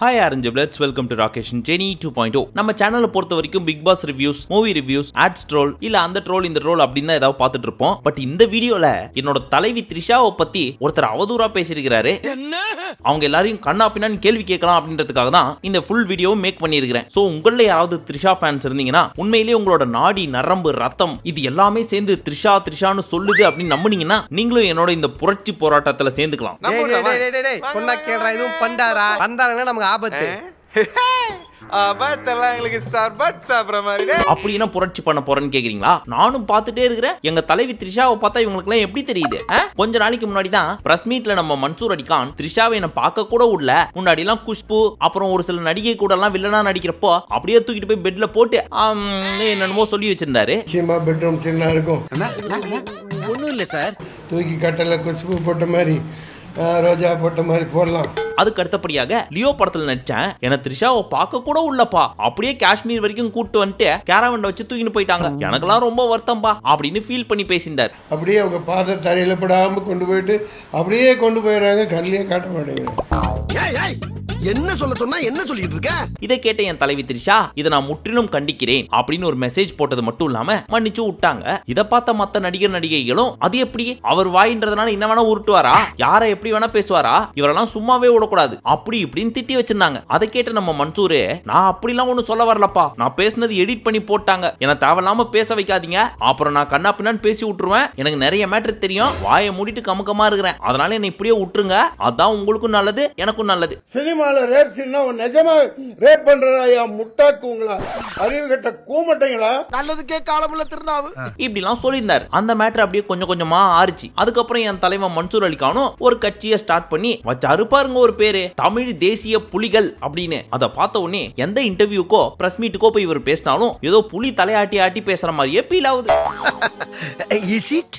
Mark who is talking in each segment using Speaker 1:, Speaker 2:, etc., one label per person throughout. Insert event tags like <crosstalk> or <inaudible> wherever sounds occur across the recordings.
Speaker 1: Hi orange bloods welcome to Rakesh Jeni two point O நம்ம சேனலை பொறுத்த வரைக்கும் Bigg Boss reviews movie reviews ads troll இல்ல அந்த ட்ரோல் இந்த ட்ரோல் அப்படின்னு ஏதாவது பார்த்துட்டு இருப்போம் பட் இந்த வீடியோல என்னோட தலைவி த்ரிஷாவை பத்தி ஒருத்தர் அவதூறா பேசியிருக்கிறாரு. அவங்க எல்லாரையும் கண்ணா பின்னான்னு கேள்வி கேட்கலாம் அப்படின்றதுக்காக தான் இந்த ஃபுல் வீடியோ மேக் பண்ணியிருக்கிறேன். ஸோ உங்களில் யாராவது த்ரிஷா ஃபேன்ஸ் இருந்தீங்கன்னா உண்மையிலேயே உங்களோட நாடி நரம்பு ரத்தம் இது எல்லாமே சேர்ந்து த்ரிஷா த்ரிஷான்னு சொல்லுது அப்படின்னு நம்புனீங்கன்னா நீங்களும் என்னோட இந்த புரட்சி போராட்டத்தில் சேர்ந்துக்கலாம்.
Speaker 2: ஆபத்து.
Speaker 3: அபத்தெல்லாம் <laughs> எங்களுக்கு சர்பத் சாப்பிட்ற மாதிரி. டேய்.
Speaker 1: அப்படி என்ன புரட்சி பண்ண போறேன்னு கேக்குறீங்களா? நானும் பார்த்துட்டே இருக்கிறேன். எங்க தலைவி த்ரிஷாவை பார்த்தா இவங்களுக்கு எல்லாம் எப்படி தெரியுது? கொஞ்ச நாளைக்கு முன்னாடி தான் பிரஸ் மீட்ல நம்ம மன்சூர் அலிகான் த்ரிஷாவை என்ன பார்க்க கூட உள்ள முன்னாடி எல்லாம் குஷ்பு அப்புறம் ஒரு சில நடிகை கூட எல்லாம் வில்லனா நடிக்கிறப்போ அப்படியே தூக்கிட்டு போய் பெட்ல போட்டு என்னென்னமோ சொல்லி வச்சிருந்தாரு.
Speaker 4: நிச்சயமா பெட்ரூம் சின்ன இருக்கும்.
Speaker 5: ஒன்றும் இல்லை சார்.
Speaker 4: தூக்கி கட்டல குஷ்பு போட்ட மாதிரி. ரோஜா போட்ட மாதிரி போடலாம்.
Speaker 1: அதுக்கு அடுத்தபடியாக லியோ படத்துல நடிச்சேன். என த்ரிஷாவை பார்க்க கூட உள்ளப்பா. அப்படியே காஷ்மீர் வரைக்கும் கூட்டு வந்துட்டு கேரவண்ட வச்சு தூக்கிட்டு போயிட்டாங்க. எனக்கெல்லாம் ரொம்ப வருத்தம்பா அப்படின்னு ஃபீல் பண்ணி பேசியிருந்தார்.
Speaker 4: அப்படியே அவங்க பாத தரையில படாம கொண்டு போயிட்டு அப்படியே கொண்டு போயிடுறாங்க. கண்ணிலே காட்ட மாட்டேங்கிறாங்க
Speaker 6: ஏய் ஏய் என்ன சொல்ல சொன்னா என்ன சொல்லிட்டு இருக்க?
Speaker 1: இதை கேட்ட என் தலைவி த்ரிஷா இதை நான் முற்றிலும் கண்டிக்கிறேன் அப்படின்னு ஒரு மெசேஜ் போட்டது மட்டும் இல்லாம மன்னிச்சு விட்டாங்க. இதை பார்த்த மத்த நடிகர் நடிகைகளும் அது எப்படி? அவர் வாயின்றதுனால என்ன வேணா உருட்டுவாரா? யாரை எப்படி வேணா பேசுவாரா? இவரெல்லாம் சும்மாவே விடக்கூடாது. அப்படி இப்படின்னு திட்டி வச்சிருந்தாங்க. அதை கேட்ட நம்ம மன்சூரு நான் அப்படிலாம் ஒண்ணும் சொல்ல வரலப்பா. நான் பேசுனது எடிட் பண்ணி போட்டாங்க. என்ன தேவையில்லாம பேச வைக்காதீங்க. அப்புறம் நான் கண்ணா பின்னான்னு பேசி விட்டுருவேன். எனக்கு நிறைய மேட்ரு தெரியும். வாயை மூடிட்டு கமுக்கமா இருக்கிறேன். அதனால என்னை இப்படியே விட்டுருங்க. அதான் உங்களுக்கும் நல்லது எனக்கும் நல்லது.
Speaker 4: சினிமால ரேப் சீனா நிஜமா ரேப் பண்றதா? முட்டாக்கு உங்களா அறிவு கட்ட கூமட்டைங்களா?
Speaker 6: நல்லதுக்கே காலமுள்ள திருநாவு.
Speaker 1: இப்படிலாம் சொல்லியிருந்தார். அந்த மேட்டர் அப்படியே கொஞ்சம் கொஞ்சமா ஆறுச்சு. அதுக்கப்புறம் என் தலைவன் மன்சூர் அலிகானும் ஒரு கட்சியை ஸ்டார்ட் பண்ணி வச்சாரு பாருங்க ஒரு பேரு தமிழ் தேசிய புலிகள் அப்படின்னு. அதை பார்த்த உடனே எந்த இன்டர்வியூக்கோ பிரஸ் மீட்டுக்கோ போய் இவர் பேசினாலும் ஏதோ புலி தலையாட்டி ஆட்டி பேசுற மாதிரியே ஃபீல் ஆகுது. <laughs>
Speaker 6: இஸ் இட்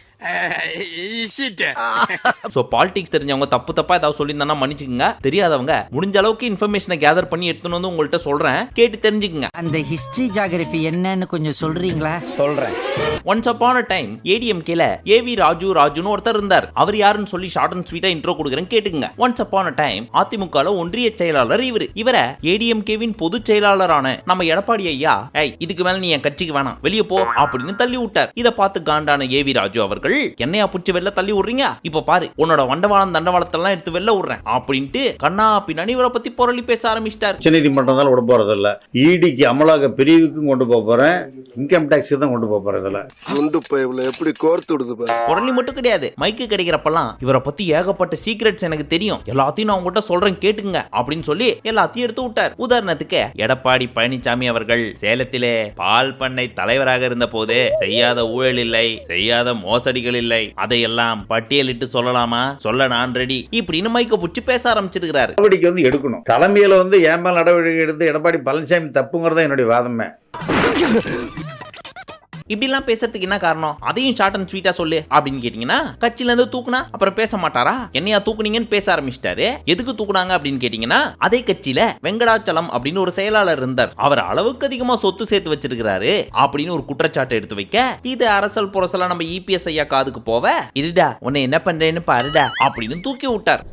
Speaker 1: ஸோ பாலிடிக்ஸ் தெரிஞ்சவங்க தப்பு தப்பா ஏதாவது சொல்லியிருந்தானா மன்னிச்சுக்கோங்க. தெரியாதவங்க முடிஞ்ச அளவுக்கு இன்ஃபர்மேஷனை கேதர் பண்ணி எடுத்துன்னு வந்து உங்கள்கிட்ட சொல்றேன். கேட்டு தெரிஞ்சுக்கங்க.
Speaker 5: அந்த ஹிஸ்டரி ஜாகிரபி என்னன்னு கொஞ்சம் சொல்றீங்களா? சொல்றேன்.
Speaker 1: ஒன்ஸ் அப்பான் அ டைம் ஏடிஎம்கேல ஏவி ராஜு ராஜுன்னு ஒருத்தர் இருந்தார். அவர் யாருன்னு சொல்லி ஷார்ட் அண்ட் ஸ்வீட்டா இன்ட்ரோ கொடுக்குறேன் கேட்டுங்க ஒன்ஸ் அப்பான் அ டைம் அதிமுகல ஒன்றிய செயலாளர் இவர். இவரை ஏடிஎம்கேவின் பொதுச் செயலாளரான நம்ம எடப்பாடி ஐயா ஏய் இதுக்கு மேல நீ என் கட்சிக்கு வேணாம். வெளியே போ அப்படின்னு தள்ளி விட்டார். இதை பார்த்து காண்டான ஏவி ராஜு அவர்கள் என்னையா புடிச்சு வெளில தள்ளி விடுறீங்க? இப்ப பாரு உன்னோட வண்டவாளம் தண்டவாளத்தெல்லாம் எடுத்து வெளில விடுறேன் அப்படின்ட்டு கண்ணா பின்னாடி இவரை பத்தி புரளி பேச ஆரம்பிச்சிட்டார்.
Speaker 7: உச்சநீதிமன்றம் தான் விட போறதில்ல. இடிக்கு அமலாக்க பிரிவுக்கும் கொண்டு போக போறேன். இன்கம் டேக்ஸுக்கு தான் கொண்டு போக போறது இல்ல
Speaker 6: குண்டு பைப்ல எப்படி கோர்த்து விடுது பாரு.
Speaker 1: புரளி மட்டும் கிடையாது மைக்கு கிடைக்கிறப்பெல்லாம் இவரை பத்தி ஏகப்பட்ட சீக்ரெட்ஸ் எனக்கு தெரியும். எல்லாத்தையும் நான் உங்ககிட்ட சொல்றேன் கேட்டுங்க அப்படின்னு சொல்லி எல்லாத்தையும் எடுத்து விட்டார். உதாரணத்துக்கு எடப்பாடி பழனிசாமி அவர்கள் சேலத்திலே பால் பண்ணை தலைவராக இருந்த போது செய்யாத ஊழல் இல்லை செய்யாத மோசடிகள் இல்லை. அதையெல்லாம் பட்டியலிட்டு சொல்லலாமா? சொல்ல நான் ரெடி இப்படின்னு மைக்க புடிச்சு பேச ஆரம்பிச்சிருக்கிறாரு.
Speaker 7: நடவடிக்கை வந்து எடுக்கணும். தலைமையில வந்து ஏன் நடவடிக்கை எடுத்து எடப்பாடி பழனிசாமி தப்புங்கிறதா என்னுடைய வாதமே.
Speaker 1: இப்படிலாம் பேசுறதுக்கு என்ன காரணம்? அதையும் ஷார்ட் அண்ட் ஸ்வீட்டா சொல்லு அப்படின்னு கேட்டீங்கன்னா கட்சியில இருந்து தூக்குனா அப்புறம் பேச மாட்டாரா? என்னையா தூக்குனீங்கன்னு பேச ஆரம்பிச்சிட்டாரு. எதுக்கு தூக்குனாங்க அப்படின்னு கேட்டீங்கன்னா அதே கட்சியில வெங்கடாச்சலம் அப்படின்னு ஒரு செயலாளர் இருந்தார். அவர் அளவுக்கு அதிகமா சொத்து சேர்த்து வச்சிருக்கிறாரு அப்படின்னு ஒரு குற்றச்சாட்டை எடுத்து வைக்க இது அரசல் புரசலா நம்ம இபிஎஸ் ஐயா காதுக்கு போவ? இருடா உன்னை என்ன பண்றேன்னு பாருடா அப்படின்னு தூக்கி விட்டார்.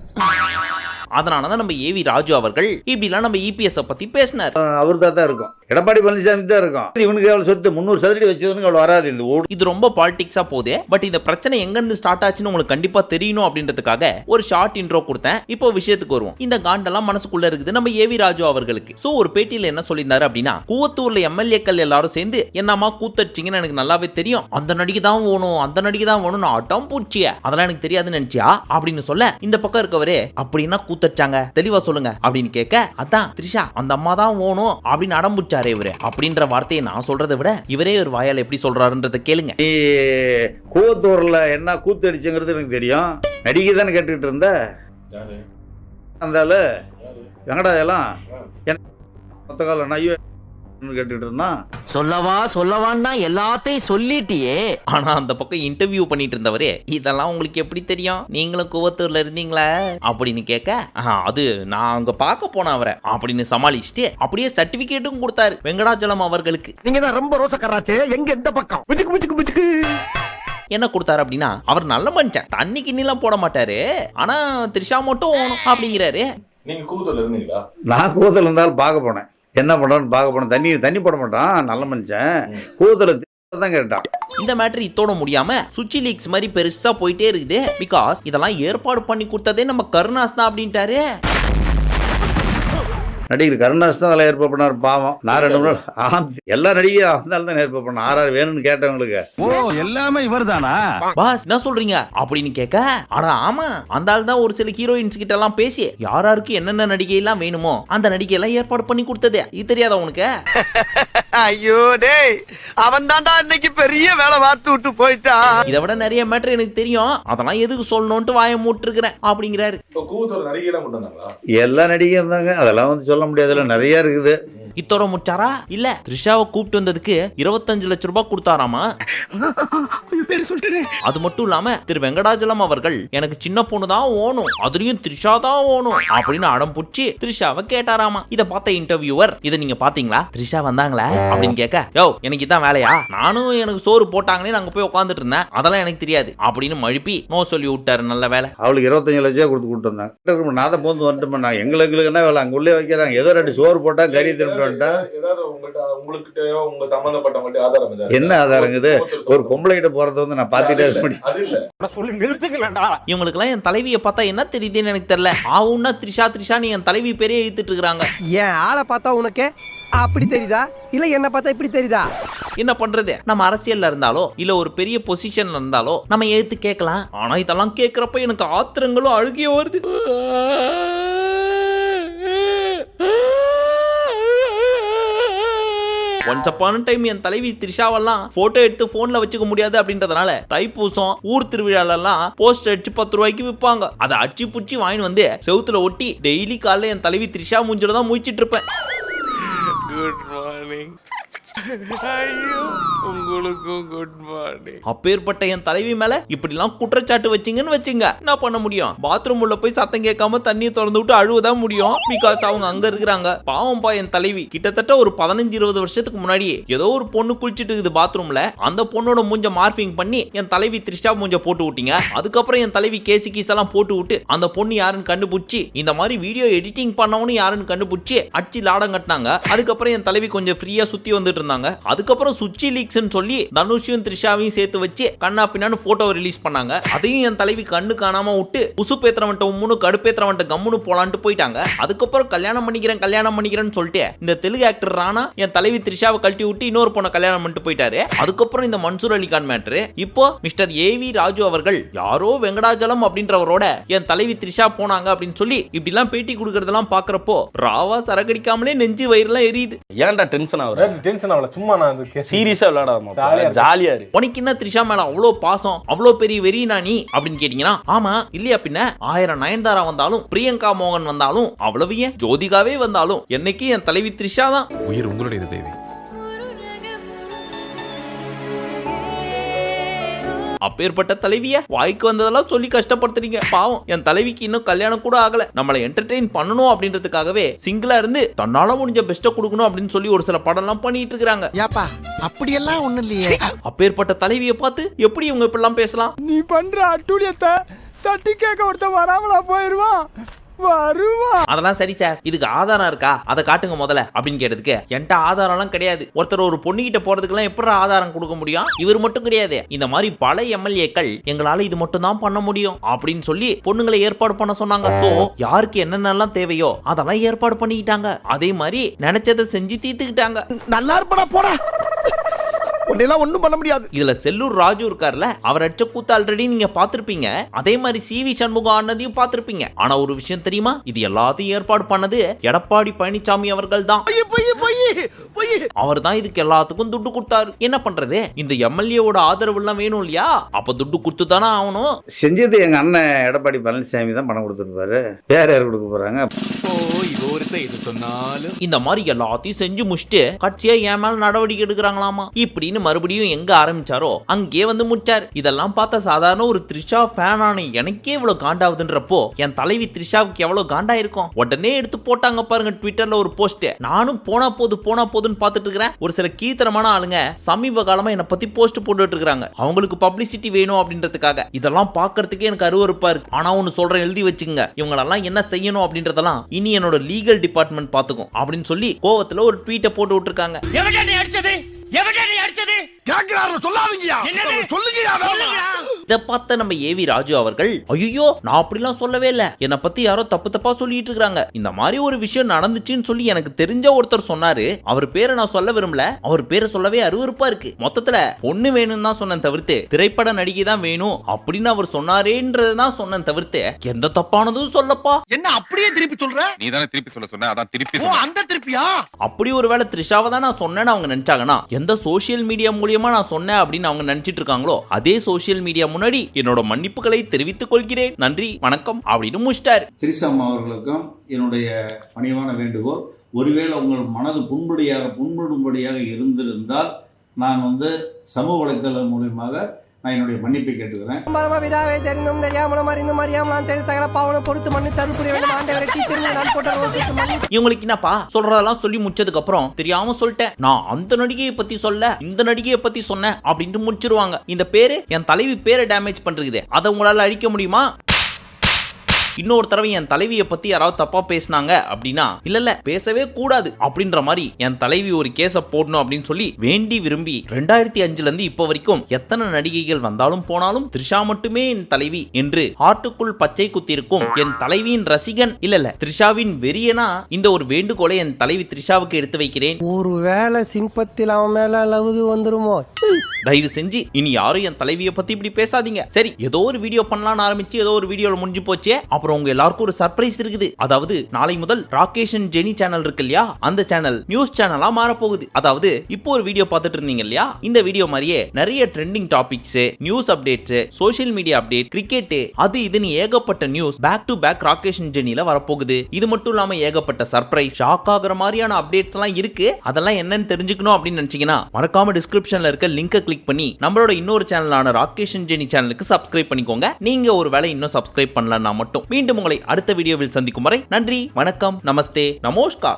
Speaker 1: அதனாலதான் நம்ம ஏவி ராஜு அவர்கள் இப்படிலாம் நம்ம இபிஎஸ் பத்தி பேசினார்.
Speaker 7: அவர் தான் தான் இருக்கும். எடப்பாடி பழனிசாமி தான் இருக்கும். இவனுக்கு எவ்வளவு சொத்து? முந்நூறு சதுரடி வச்சவனுக்கு அவ்வளவு வராது இந்த ஓடு.
Speaker 1: இது ரொம்ப பாலிடிக்ஸா போகுது. பட் இந்த பிரச்சனை எங்க இருந்து ஸ்டார்ட் ஆச்சுன்னு உங்களுக்கு கண்டிப்பா தெரியணும் அப்படின்றதுக்காக ஒரு ஷார்ட் இன்ட்ரோ கொடுத்தேன். இப்போ விஷயத்துக்கு வருவோம். இந்த காண்டெல்லாம் மனசுக்குள்ள இருக்குது. நம்ம ஏவி ராஜு அவர்களுக்கு. சோ ஒரு பேட்டியில என்ன சொல்லியிருந்தாரு அப்படின்னா கூவத்தூர்ல எம்எல்ஏக்கள் எல்லாரும் சேர்ந்து என்னமா கூத்தடிச்சிங்கன்னு எனக்கு நல்லாவே தெரியும். அந்த நடிகை தான் வேணும் அந்த நடிகை தான் வேணும் அடம் பூச்சிய. அதெல்லாம் எனக்கு தெரியாதுன்னு நினைச்சியா? அப்படின்னு சொல்ல இந்த பக்கம் இருக்கவரே அப்படின்னா கூத்தடிச்சாங்க தெளிவா சொல்லுங்க. அப்படின்னு கேட்க அதான் த்ரிஷா அந்த அம்மா தான் வேணும் அப்படின்னு அடம் பிடிச்சாரே இவரு. அப்படின்ற வார்த்தையை நான் சொல்றதை விட இவரே ஒரு வாயால் எப்படி சொல்றாருன்றதை கேளுங்க.
Speaker 7: நீ கூவத்தூர்ல என்ன கூத்து அடிச்சுங்கிறது எனக்கு தெரியும். நடிகை தானே கேட்டுக்கிட்டு இருந்த? அந்த ஆளு? வெங்கடாஜலம் என்ன? மொத்த காலம் நான் ஐயோ கேட்டுக்கிட்டு இருந்தான்.
Speaker 5: சொல்லவா சொல்லவான்னா எல்லாத்தையும் சொல்லிட்டியே.
Speaker 1: ஆனா அந்த பக்கம் இன்டர்வியூ பண்ணிட்டு இருந்தவரே இதெல்லாம் உங்களுக்கு எப்படி தெரியும்? நீங்களும் குவத்தூர்ல இருந்தீங்களா? அப்படின்னு கேட்க "ஆஹா, அது நான் அங்க பார்க்க போனேன் அவரை அப்படின்னு சமாளிச்சுட்டு அப்படியே சர்டிபிகேட்டும் கொடுத்தாரு வெங்கடாச்சலம் அவர்களுக்கு.
Speaker 6: நீங்க தான் ரொம்ப ரோசக்காராச்சே எங்க எந்த பக்கம்? மிச்சுக்கு மிச்சுக்கு மிச்சுக்கு
Speaker 1: என்ன கொடுத்தாரு அப்படின்னா அவர் நல்ல மனுஷன் தண்ணி கிண்ணிலாம் போட மாட்டாரு. ஆனா த்ரிஷா மட்டும் ஓணும் அப்படிங்கிறாரு.
Speaker 8: நீங்க கூத்தூர்ல இருந்தீங்களா?
Speaker 7: நான் கூதல் இருந்தாலும் பார்க்க போனேன். என்ன பண்ணுறான்னு பார்க்க போனேன் தண்ணி தண்ணி போட மாட்டான். நல்ல மனுஷன். கூதல தான் கேட்டான்.
Speaker 1: இந்த மேட்டர் இத்தோட முடியாம சுச்சி லீக்ஸ் மாதிரி பெருசா போயிட்டே இருக்குது. பிகாஸ் இதெல்லாம் ஏற்பாடு பண்ணி கொடுத்ததே நம்ம கருணாஸ் தான் அப்படின்ட்டாரு.
Speaker 7: நடிகர் கருணாஸ் தான் அதில் ஏற்பாடு பண்ணார் பாவம். நான் ரெண்டு மூணு நாள் ஆம் எல்லா நடிகையும் அவந்தாலும் தான் ஏற்பாடு பண்ண ஆறாறு வேணும்னு கேட்டவங்களுக்கு
Speaker 6: ஓ எல்லாமே இவர்தானா?
Speaker 1: பாஸ் என்ன சொல்றீங்க? அப்படின்னு கேட்க ஆனா ஆமா. அந்த ஆள் தான் ஒரு சில ஹீரோயின்ஸ் கிட்ட எல்லாம் பேசி யாராருக்கு என்னென்ன நடிகை எல்லாம் வேணுமோ அந்த நடிகை எல்லாம் ஏற்பாடு பண்ணி கொடுத்தது. இது தெரியாதா உனக்கு? <laughs>
Speaker 6: ஐயோ டேய் அவன் தான்டா இன்னைக்கு பெரிய வேலை பார்த்து விட்டு போயிட்டான்
Speaker 1: இதை விட நிறைய மேட்டர் எனக்கு தெரியும். அதெல்லாம் எதுக்கு சொல்லணும்ட்டு வாயை மூட்டிருக்கிறேன் அப்படிங்கிறாரு.
Speaker 7: எல்லா நடிகையும் இருந்தாங்க அதெல்லாம் வந்து சொல்ல முடியாதுல்ல நிறைய இருக்குது.
Speaker 1: இத்தோட முச்சாரா இல்ல த்ரிஷாவை கூப்பிட்டு வந்ததுக்கு இருபத்தஞ்சு லட்ச ரூபாய் கொடுத்தாராமா? அது மட்டும் இல்லாம திரு வெங்கடாஜலம் அவர்கள் எனக்கு சின்ன பொண்ணு தான் ஓணும் அதுலயும் த்ரிஷா தான் ஓணும் அப்படின்னு அடம் புடிச்சு த்ரிஷாவை கேட்டாராமா. இத பார்த்த இன்டர்வியூவர் இத நீங்க பாத்தீங்களா த்ரிஷா வந்தாங்களா? அப்படின்னு கேட்க யோ எனக்கு இதான் வேலையா? நானும் எனக்கு சோறு போட்டாங்களே அங்க போய் உட்காந்துட்டு இருந்தேன். அதெல்லாம் எனக்கு தெரியாது. அப்படின்னு மழுப்பி நோ சொல்லி விட்டாரு நல்ல வேலை.
Speaker 7: அவளுக்கு இருபத்தஞ்சு லட்சம் ரூபா கொடுத்து கூப்பிட்டு வந்தாங்க நான் தான் போந்து வந்துட்டு பண்ணாங்க எங்களுக்கு என்ன வேலை? அங்கே உள்ளே வைக்கிறாங்க. ஏதோ ரெண்டு சோறு போட்டா கறி திரும்பிட்டு வந்துட்டா
Speaker 8: ஏதாவது உங்கள்கிட்ட உங்ககிட்டயோ உங்க சம்பந்தப்பட்டவங்கள்ட்ட ஆதாரம்
Speaker 7: என்ன ஆதாரங்குது ஒரு பொம்பளை கிட்ட போறத வந்து நான் பார்த்துட்டே
Speaker 8: அது இல்ல
Speaker 6: சொல்லி நிறுத்துக்கலடா
Speaker 1: இவங்களுக்குலாம் என் தலைவியை பார்த்தா என்ன தெரியுதுன்னு எனக்கு தெரியல. ஆவுன்னா த்ரிஷா த்ரிஷான்னு என் தலைவி பேரே இழுத்துட்டு இருக்காங்க
Speaker 2: என் ஆளை பார்த்தா உனக்கு அப்படி தெரியுதா? இல்ல என்ன பார்த்தா இப்படி தெரியுதா?
Speaker 1: என்ன பண்றது? நம்ம அரசியல்ல இருந்தாலோ இல்ல ஒரு பெரிய பொசிஷன்ல இருந்தாலோ நம்ம எடுத்து கேட்கலாம். ஆனா இதெல்லாம் கேட்கறப்ப எனக்கு ஆத்திரங்களும் அழுகிய வருது. ஒன்ஸ் அப்பான டைம் என் தலைவி த்ரிஷாவெல்லாம் போட்டோ எடுத்து போன்ல வச்சுக்க முடியாது அப்படின்றதுனால தைப்பூசம் ஊர் திருவிழாலெல்லாம் போஸ்டர் அடிச்சு பத்து ரூபாய்க்கு விற்பாங்க அதை அடிச்சு புடிச்சு வாங்கிட்டு வந்து செவுத்துல ஒட்டி டெய்லி காலைல என் தலைவி த்ரிஷா மூஞ்சில தான் முழிச்சிட்டு இருப்பேன்.
Speaker 3: குட் மார்னிங் ஐயோ உங்களுக்கும் குட் மார்னிங்
Speaker 1: அப்பேற்பட்ட என் தலைவி மேல இப்படிலாம் குற்றச்சாட்டு வச்சீங்கன்னு வச்சுங்க. என்ன பண்ண முடியும்? பாத்ரூம் உள்ள போய் சத்தம் கேட்காம தண்ணியை திறந்து விட்டு அழுவதான் முடியும். பிகாஸ் அவங்க அங்க இருக்கிறாங்க. பாவம்பா என் தலைவி. கிட்டத்தட்ட ஒரு பதினஞ்சு இருபது வருஷத்துக்கு முன்னாடி ஏதோ ஒரு பொண்ணு குளிச்சிட்டு இருக்குது பாத்ரூம்ல அந்த பொண்ணோட மூஞ்ச மார்பிங் பண்ணி என் தலைவி த்ரிஷா மூஞ்ச போட்டு விட்டீங்க. அதுக்கப்புறம் என் தலைவி கேசி கீஸ் எல்லாம் போட்டு விட்டு அந்த பொண்ணு யாருன்னு கண்டுபிடிச்சி இந்த மாதிரி வீடியோ எடிட்டிங் பண்ணவனு யாருன்னு கண்டுபிடிச்சி அடிச்சு லாடம் கட்டினாங்க. அதுக்கப்புறம் என் தலைவி கொஞ்சம் ஃப்ரீயா சுத்தி வந்துட்டு இருந்தாங்க அதுக்கப்புறம் சுச்சி லீக்ஸ்னு சொல்லி தனுஷையும் த்ரிஷாவையும் சேர்த்து வச்சு கண்ணா பின்னான்னு போட்டோ ரிலீஸ் பண்ணாங்க. அதையும் என் தலைவி கண்ணு காணாம விட்டு உசுப்பேத்திரவன்ட்ட உம்முன்னு கடுப்பேத்திரவன்ட்ட கம்முன்னு போலான்ட்டு போயிட்டாங்க. அதுக்கப்புறம் கல்யாணம் பண்ணிக்கிறேன் கல்யாணம் பண்ணிக்கிறேன்னு சொல்லிட்டு இந்த தெலுங்கு ஆக்டர் ராணா என் தலைவி த்ரிஷாவை கழட்டி விட்டு இன்னொரு பொண்ணை கல்யாணம் பண்ணிட்டு போயிட்டாரு. அதுக்கப்புறம் இந்த மன்சூர் அலிகான் மேட்ரு இப்போ மிஸ்டர் ஏவி ராஜு அவர்கள் யாரோ வெங்கடாஜலம் அப்படின்றவரோட என் தலைவி த்ரிஷா போனாங்க அப்படின்னு சொல்லி இப்படிலாம் பேட்டி கொடுக்கறதெல்லாம் பாக்குறப்போ ராவா சரகடிக்காமலே நெஞ்சு வயிறுலாம் எரியுது.
Speaker 9: ஏன்டா டென்ஷன் ஆகுற?
Speaker 3: டென்ஷன் ஆகல சும்மா நான்
Speaker 9: சீரியஸா விளையாடாம
Speaker 3: ஜாலியா இரு.
Speaker 9: ஜாலியா இரு.
Speaker 1: உனக்கு என்ன த்ரிஷா மேல அவ்வளோ பாசம் அவ்வளோ பெரிய வெறினா நீ அப்படின்னு கேட்டீங்கன்னா ஆமா இல்லையா பின்ன? ஆயிரம் நயன்தாரா வந்தாலும் பிரியங்கா மோகன் வந்தாலும் அவ்வளவு ஏன்? ஜோதிகாவே வந்தாலும் என்னைக்கு என் தலைவி த்ரிஷா தான்.
Speaker 3: உயிர் உங்களுடையது தேவி.
Speaker 1: அப்பேற்பட்ட தலைவிய வாய்க்கு வந்ததெல்லாம் சொல்லி கஷ்டப்படுத்துறீங்க. பாவம் என் தலைவிக்கு இன்னும் கல்யாணம் கூட ஆகல. நம்மளை என்டர்டெயின் பண்ணணும் அப்படின்றதுக்காகவே சிங்கிளா இருந்து தன்னால முடிஞ்ச பெஸ்ட்டை கொடுக்கணும் அப்படின்னு சொல்லி ஒரு சில படம்லாம் பண்ணிட்டு இருக்காங்க
Speaker 6: ஏப்பா அப்படியெல்லாம் ஒண்ணும் இல்லையே.
Speaker 1: அப்பேற்பட்ட தலைவியை பார்த்து எப்படி இவங்க இப்படிலாம் பேசலாம்?
Speaker 2: நீ பண்ற அட்டூழியத்தை தட்டி கேட்க ஒருத்தன் வராமலா போயிருவான். வருவான்
Speaker 1: அதெல்லாம் சரி சார் இதுக்கு ஆதாரம் இருக்கா? அதை காட்டுங்க முதல்ல அப்படின்னு கேட்டதுக்கு என்கிட்ட ஆதாரம்லாம் கிடையாது. ஒருத்தர் ஒரு பொண்ணுகிட்ட போறதுக்கெல்லாம் எப்படி ஆதாரம் கொடுக்க முடியும்? இவர் மட்டும் கிடையாது. இந்த மாதிரி பல எம்எல்ஏக்கள் எங்களால இது மட்டும் தான் பண்ண முடியும் அப்படின்னு சொல்லி பொண்ணுங்களை ஏற்பாடு பண்ண சொன்னாங்க. சோ யாருக்கு என்னென்னலாம் தேவையோ அதெல்லாம் ஏற்பாடு பண்ணிக்கிட்டாங்க. அதே மாதிரி நினைச்சதை செஞ்சு தீர்த்துக்கிட்டாங்க.
Speaker 6: நல்லா இருப்படா போடா. உன்னெல்லாம் ஒண்ணும் பண்ண முடியாது.
Speaker 1: இதுல செல்லூர் ராஜு இருக்கார்ல அவர் அடிச்ச கூத்து ஆல்ரெடி நீங்க பார்த்திருப்பீங்க. அதே மாதிரி சி வி சண்முகம் ஆனதையும் பார்த்திருப்பீங்க. ஆனா ஒரு விஷயம் தெரியுமா? இது எல்லாத்தையும் ஏற்பாடு பண்ணது எடப்பாடி பழனிசாமி அவர்கள் தான் அவர் தான் இதுக்கு எல்லாத்துக்கும் துட்டு கொடுத்தாரு. என்ன பண்றது? இந்த எம்எல்ஏவோட ஆதரவு எல்லாம் வேணும் இல்லையா? அப்ப துட்டு கொடுத்து தானே ஆகணும்.
Speaker 7: செஞ்சது எங்கள் அண்ணன் எடப்பாடி பழனிசாமி தான் பணம் கொடுத்துருப்பாரு. வேற யார் கொடுக்க போகிறாங்க
Speaker 1: இந்த மாதிரி எல்லாத்தையும் செஞ்சு முடிச்சுட்டு கட்சியா என் மேல நடவடிக்கை எடுக்கிறாங்களாமா? இப்படின்னு மறுபடியும் எங்க ஆரம்பிச்சாரோ அங்கே வந்து முடிச்சார் இதெல்லாம் பார்த்தா சாதாரண ஒரு த்ரிஷா ஃபேன் ஆன எனக்கே இவ்வளவு காண்டாவுதுன்றப்போ என் தலைவி த்ரிஷாவுக்கு எவ்வளவு காண்டா இருக்கும் உடனே எடுத்து போட்டாங்க பாருங்க ட்விட்டர்ல ஒரு போஸ்ட் நானும் போனா போது போனா போதுன்னு பார்த்துட்டு இருக்கிறேன் ஒரு சில கீழ்த்தரமான ஆளுங்க சமீப காலமா என்னை பத்தி போஸ்ட் போட்டுட்டு இருக்காங்க அவங்களுக்கு பப்ளிசிட்டி வேணும் அப்படின்றதுக்காக. இதெல்லாம் பார்க்கறதுக்கே எனக்கு அருவறுப்பா இருக்கு. ஆனா ஒன்னு சொல்றேன் எழுதி வச்சுங்க இவங்களெல்லாம் என்ன செய்யணும் அப்படின்றதெல்லாம் இனி என்னோட லீகல் டிபார்ட்மெண்ட் பாத்துக்கும் அப்படின்னு சொல்லி கோவத்துல ஒரு ட்வீட்டை போட்டு விட்டுருக்காங்க. இதை பார்த்த நம்ம ஏவி ராஜு அவர்கள் ஐயோ நான் அப்படிலாம் சொல்லவே இல்ல. என்னை பத்தி யாரோ தப்பு தப்பா சொல்லிட்டு இருக்காங்க. இந்த மாதிரி ஒரு விஷயம் நடந்துச்சுன்னு சொல்லி எனக்கு தெரிஞ்ச ஒருத்தர் சொன்னாரு. அவர் பேரை நான் சொல்ல விரும்பல. அவர் பேரை சொல்லவே அருவருப்பா இருக்கு. மொத்தத்துல பொண்ணு வேணும்னு தான் சொன்னேன் தவிர்த்து திரைப்பட நடிகை தான் வேணும் அப்படின்னு அவர் சொன்னாரேன்றது தான் சொன்னேன் தவிர்த்து எந்த தப்பானதும் சொல்லப்பா.
Speaker 6: என்ன அப்படியே திருப்பி சொல்ற?
Speaker 3: நீ தானே திருப்பி சொல்ல சொன்ன? அதான் திருப்பி
Speaker 6: அந்த திருப்பியா?
Speaker 1: அப்படி ஒருவேளை த்ரிஷாவை தான் நான் சொன்னேன்னு அவங்க நினைச்சாங்கன்னா எந்த சோஷியல் மீடியா மூலியமா நான் சொன்னேன் அப்படின்னு அவங்க நினைச்சிட்டு இருக்காங்களோ அதே சோஷியல் மீடியா முன்னாடி என்னோட மன்னிப்புகளை தெரிவித்துக் கொள்கிறேன். நன்றி வணக்கம் அப்படின்னு முடிச்சிட்டார்.
Speaker 7: திரிசம் அவர்களுக்கும் என்னுடைய பணிவான வேண்டுகோள் ஒருவேளை உங்கள் மனது புண்படியாக புண்படும்படியாக இருந்திருந்தால் நான் வந்து சமூக வலைத்தளம் மூலியமாக நான் என்னுடைய மன்னிப்பை கேட்டுக்கிறேன்.
Speaker 6: பிதாவே தெரிந்தும் தெரியாமலும் அறிந்தும் அறியாமல் நான் செய்த சகல பாவனை பொறுத்து மண்ணு தருப்புரிய வேண்டும். ஆண்டவரை டீச்சர் நான் போட்ட
Speaker 1: இவங்களுக்கு என்னப்பா? சொல்றதெல்லாம் சொல்லி முடிச்சதுக்கு அப்புறம் தெரியாம சொல்லிட்டேன். நான் அந்த நடிகையை பத்தி சொல்ல இந்த நடிகையை பத்தி சொன்னேன் அப்படின்ட்டு முடிச்சிருவாங்க. இந்த பேரு என் தலைவி பேரை டேமேஜ் பண்றது அதை உங்களால அழிக்க முடியுமா? இன்னொரு தடவை என் தலைவியை பத்தி யாராவது தப்பா பேசினாங்க அப்படின்னா இல்ல இல்ல பேசவே கூடாது அப்படின்ற மாதிரி என் தலைவி ஒரு கேஸ போடணும் அப்படின்னு சொல்லி வேண்டி விரும்பி ரெண்டாயிரத்தி அஞ்சுல இருந்து இப்போ வரைக்கும் எத்தனை நடிகைகள் வந்தாலும் போனாலும் த்ரிஷா மட்டுமே என் தலைவி என்று ஆட்டுக்குள் பச்சை குத்திருக்கும் என் தலைவியின் ரசிகன் இல்ல இல்ல த்ரிஷாவின் வெறியனா இந்த ஒரு வேண்டுகோளை என் தலைவி த்ரிஷாவுக்கு எடுத்து வைக்கிறேன்.
Speaker 6: ஒரு வேளை சிம்பத்தில் அவன் மேல லவுது வந்துருமோ?
Speaker 1: தயவு செஞ்சு இனி யாரும் என் தலைவியை பத்தி இப்படி பேசாதீங்க. சரி ஏதோ ஒரு வீடியோ பண்ணலாம்னு ஆரம்பிச்சு ஏதோ ஒரு வீடியோல முடிஞ்சு போச்சே அப்புறம் அப்புறம் உங்க எல்லாருக்கும் ஒரு சர்ப்ரைஸ் இருக்குது. அதாவது நாளை முதல் ராகேஷ் அண்ட் ஜெனி சேனல் இருக்கு இல்லையா? அந்த சேனல் நியூஸ் சேனலா மாற போகுது அதாவது இப்போ ஒரு வீடியோ பார்த்துட்டு இருந்தீங்க இல்லையா? இந்த வீடியோ மாதிரியே நிறைய trending topics news updates social media update cricket அது இதுன்னு ஏகப்பட்ட news back to back Rakesh and ஜெனில வரப்போகுது. இது மட்டும் இல்லாம ஏகப்பட்ட சர்ப்ரைஸ் ஷாக் ஆகுற மாதிரியான அப்டேட்ஸ் எல்லாம் இருக்கு. அதெல்லாம் என்னன்னு தெரிஞ்சுக்கணும் அப்படின்னு நினைச்சீங்கன்னா மறக்காம டிஸ்கிரிப்ஷன்ல இருக்க லிங்கை கிளிக் பண்ணி நம்மளோட இன்னொரு சேனலான ராகேஷ் அண்ட் ஜெனி சேனலுக்கு சப்ஸ்கிரைப் பண்ணிக்கோங்க. நீங்க ஒரு வேளை இன்னும் சப்ஸ்கிரைப் பண்ணலன்னா மட்டும். மீண்டும் உங்களை அடுத்த வீடியோவில் சந்திக்கும் வரை நன்றி வணக்கம் நமஸ்தே நமோஸ்கார்